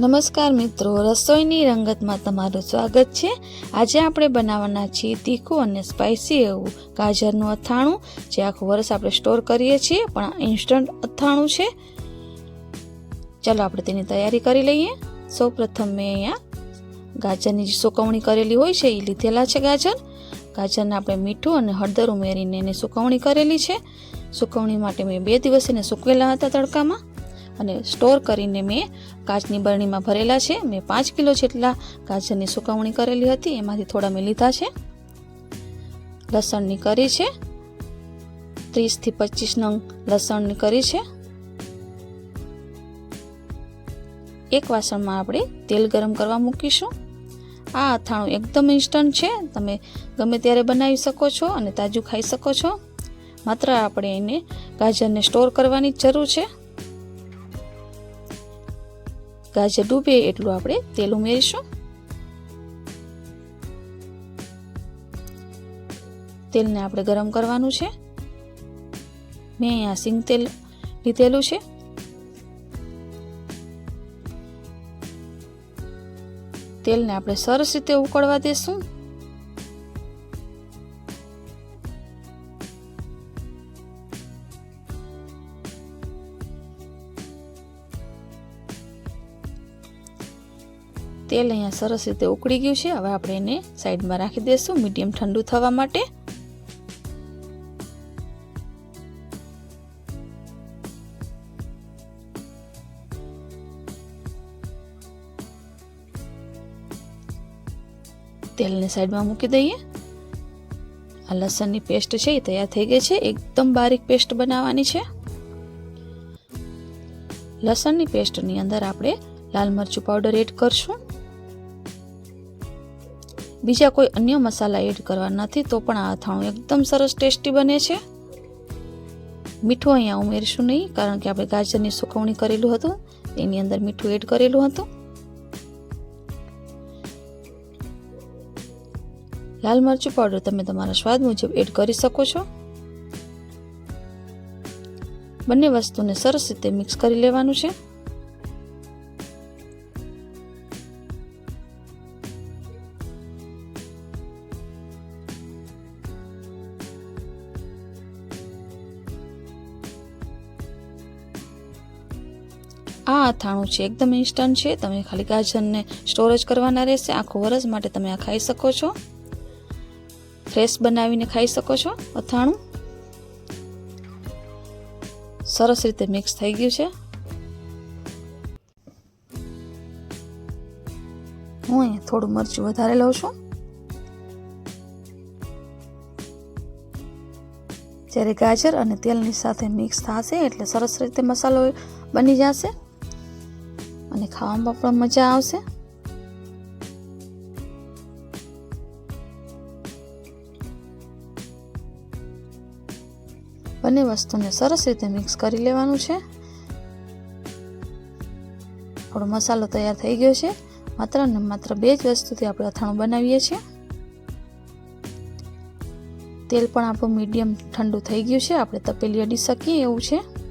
નમસ્કાર મિત્રો, રસોઈની રંગતમાં તમારું સ્વાગત છે. આજે આપણે બનાવવાના છીએ તીખું અને સ્પાઇસી એવું ગાજરનું અથાણું. જે આખું વર્ષ આપણે સ્ટોર કરીએ છીએ, પણ આ ઇન્સ્ટન્ટ અથાણું છે. ચાલો આપણે તેની તૈયારી કરી લઈએ. સૌ પ્રથમ મેં અહીંયા ગાજરની જે સુકવણી કરેલી હોય છે, એ લીધેલા છે ગાજર. ગાજરને આપણે મીઠું અને હળદર ઉમેરીને એની સુકવણી કરેલી છે. સુકવણી માટે મેં બે દિવસ એને સૂકવેલા હતા તડકામાં. અને સ્ટોર કરીને મેં કાચની બરણીમાં ભરેલા છે. મેં પાંચ કિલો જેટલા ગાજરની સુકવણી કરેલી હતી. એમાંથી થોડા મેં લીધા છે. લસણની કરી છે. ત્રીસથી પચીસ નંગ લસણની કરી છે. એક વાસણમાં આપણે તેલ ગરમ કરવા મૂકીશું. આ અથાણું એકદમ ઇન્સ્ટન્ટ છે. તમે ગમે ત્યારે બનાવી શકો છો અને તાજું ખાઈ શકો છો. માત્ર આપણે એને ગાજરને સ્ટોર કરવાની જ જરૂર છે. ગાજર ડૂબે એટલું આપણે તેલ ઉમેરીશું. તેલને આપણે ગરમ કરવાનું છે. મેં અહીંયા સિંગ તેલ લીધેલું છે. તેલને આપણે સરસ રીતે ઉકળવા દેશું. તેલ અહીંયા સરસ રીતે ઉકળી ગયું છે. હવે આપણે એને સાઈડમાં રાખી દઈશું મીડિયમ ઠંડુ થવા માટે. તેલને સાઈડમાં મૂકી દઈએ. આ લસણની પેસ્ટ છે એ તૈયાર થઈ ગઈ છે. એકદમ બારીક પેસ્ટ બનાવવાની છે. લસણની પેસ્ટની અંદર આપણે લાલ મરચું પાવડર એડ કરશું. બીજા કોઈ અન્ય મસાલા એડ કરવા નથી, તો પણ આ અથાણું એકદમ સરસ ટેસ્ટી બને છે. મીઠું અહીંયા ઉમેરીશું નહીં, કારણ કે આપણે ગાજરની સુકવણી કરેલું હતું એની અંદર મીઠું એડ કરેલું હતું. લાલ મરચું પાવડર તમે તમારા સ્વાદ મુજબ એડ કરી શકો છો. બંને વસ્તુને સરસ રીતે મિક્સ કરી લેવાનું છે. આ અથાણું છે. એકદમ ઇન્સ્ટન્ટ છે. તમે ખાલી ગાજરને સ્ટોરેજ કરવાના રહેશે. આખું વરસ માટે તમે આ ખાઈ શકો છો. ફ્રેશ બનાવીને ખાઈ શકો છો અથાણું. સરસ રીતે મિક્સ થઈ ગયું છે. હું અહીંયા થોડું મરચું વધારે લઉં છું. જ્યારે ગાજર અને તેલની સાથે મિક્સ થશે એટલે સરસ રીતે મસાલો બની જશે. અને ખાવામાં પણ મજા આવશે. બંને વસ્તુને સરસ રીતે મિક્સ કરી લેવાનું છે. આપણો મસાલો તૈયાર થઈ ગયો છે. માત્ર ને માત્ર બે જ વસ્તુથી આપણે અથાણું બનાવીએ છીએ. તેલ પણ આપણું મીડિયમ ઠંડુ થઈ ગયું છે. આપણે તપેલી અડી શકીએ એવું છે.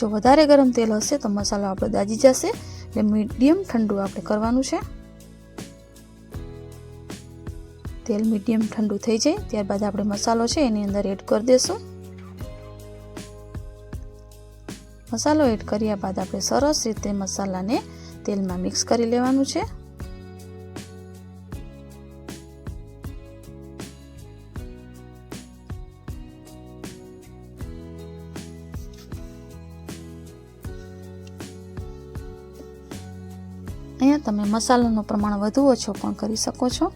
જો વધારે ગરમ તેલ હશે તો મસાલો આપણો દાજી જશે એટલે મીડિયમ ઠંડુ આપણે કરવાનું છે. તેલ મીડિયમ ઠંડુ થઈ જાય ત્યારબાદ આપણે મસાલો છે એની અંદર એડ કરી દઈશું મસાલો એડ કર્યા બાદ આપણે સરસ રીતે મસાલાને તેલમાં મિક્સ કરી લેવાનું છે. અહીંયા તમે મસાલાનું પ્રમાણ વધુ ઓછો પણ કરી શકો છો.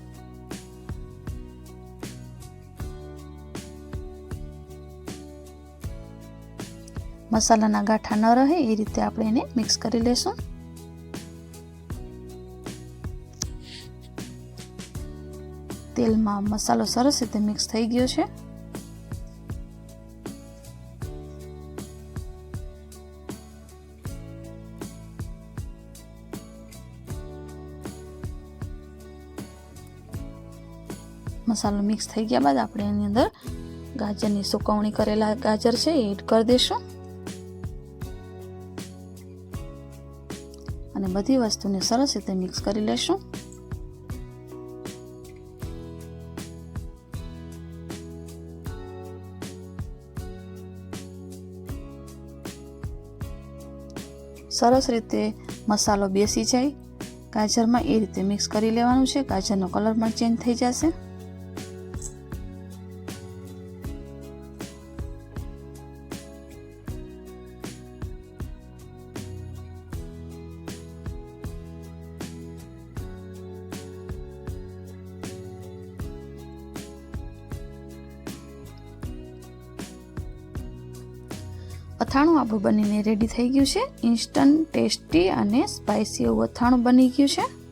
મસાલાના ગાંઠા ન રહે, એ રીતે આપણે એને મિક્સ કરી લેશું. તેલમાં મસાલો સરસ રીતે મિક્સ થઈ ગયો છે. મસાલો મિક્સ થઈ ગયા બાદ આપણે એની અંદર ગાજરની સુકવણી કરેલા ગાજર છે એડ કરી દઈશું. બધી વસ્તુને સરસ રીતે મિક્સ કરી લેશું. સરસ રીતે મસાલો બેસી જાય. ગાજરમાં એ રીતે મિક્સ કરી લેવાનું છે. ગાજરનો કલર પણ ચેન્જ થઈ જશે. અથાણું આપણું બનીને રેડી થઈ ગયું છે. ઇન્સ્ટન્ટ ટેસ્ટી અને સ્પાઇસી એવું અથાણું બની ગયું છે.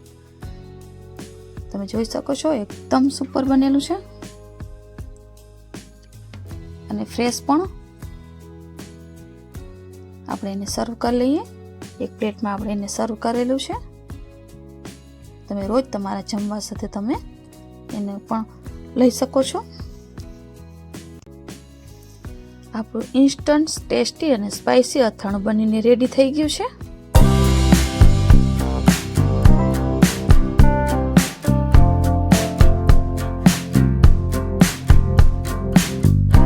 તમે જોઈ શકો છો, એકદમ સુપર બનેલું છે. અને ફ્રેશ પણ. આપણે એને સર્વ કરી લઈએ. એક પ્લેટમાં આપણે એને સર્વ કરેલું છે. તમે રોજ તમારા જમવા સાથે તમે એને પણ લઈ શકો છો. આપણું ઇન્સ્ટન્ટ ટેસ્ટી અને સ્પાઇસી અથાણું બનીને રેડી થઈ ગયું છે.